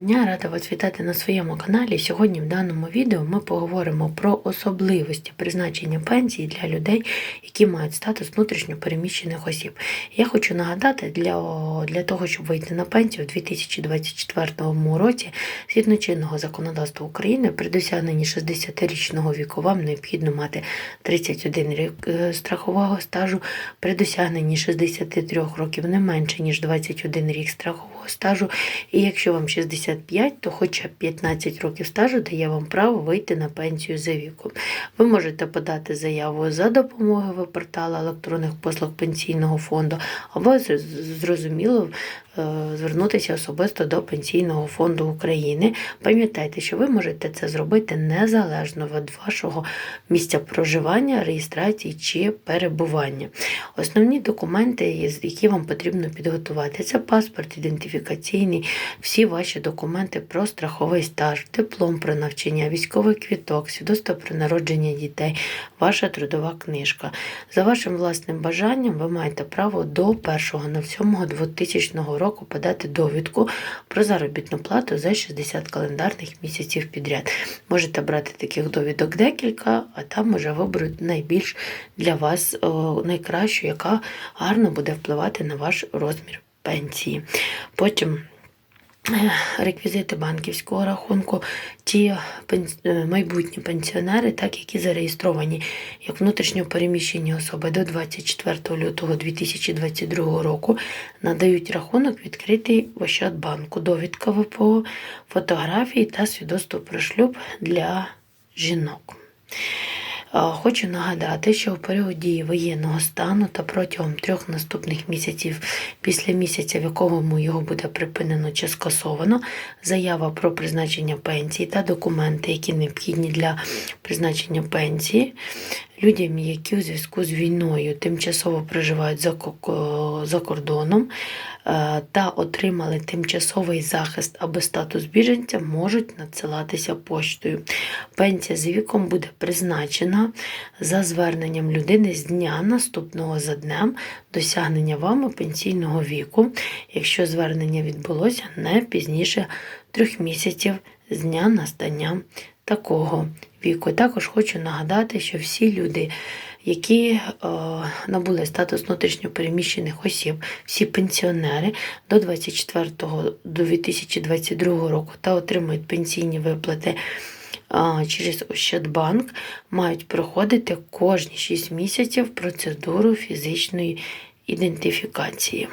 Дня рада вас вітати на своєму каналі. Сьогодні в даному відео ми поговоримо про особливості призначення пенсії для людей, які мають статус внутрішньо переміщених осіб. Я хочу нагадати, для, для того, щоб вийти на пенсію у 2024 році, згідно чинного законодавства України, при досягненні 60-річного віку вам необхідно мати 31 рік е, страхового стажу, при досягненні 63 років не менше, ніж 21 рік страхового стажу. І якщо вам 65, то хоча б 15 років стажу дає вам право вийти на пенсію за віком. Ви можете подати заяву за допомогою порталу електронних послуг пенсійного фонду, або зрозуміло звернутися особисто до Пенсійного фонду України. Пам'ятайте, що ви можете це зробити незалежно від вашого місця проживання, реєстрації чи перебування. Основні документи, які вам потрібно підготувати, це паспорт ідентифікаційний, всі ваші документи про страховий стаж, диплом про навчання, військовий квіток, свідоцтво про народження дітей, ваша трудова книжка. За вашим власним бажанням ви маєте право до 1.07.2000 року подати довідку про заробітну плату за 60 календарних місяців підряд. Можете брати таких довідок декілька, а там уже виберуть найбільш для вас найкращу, яка гарно буде впливати на ваш розмір пенсії. Потім реквізити банківського рахунку, ті е, майбутні пенсіонери, так які зареєстровані як внутрішньо переміщені особи до 24 лютого 2022 року, надають рахунок відкритий в Ощадбанку, довідка ВПО, фотографії та свідоцтво про шлюб для жінок. Хочу нагадати, що у період дії воєнного стану та протягом трьох наступних місяців після місяця, в якому його буде припинено чи скасовано, заява про призначення пенсії та документи, які необхідні для призначення пенсії, людям, які у зв'язку з війною тимчасово проживають за, кордоном е, та отримали тимчасовий захист або статус біженця, можуть надсилатися поштою. Пенсія за віком буде призначена за зверненням людини з дня наступного за днем досягнення вами пенсійного віку, якщо звернення відбулося не пізніше трьох місяців з дня настання такого віку. Також хочу нагадати, що всі люди, які е, набули статус внутрішньопереміщених осіб, всі пенсіонери до 24 до 2022 року та отримують пенсійні виплати через Ощадбанк, мають проходити кожні 6 місяців процедуру фізичної ідентифікації.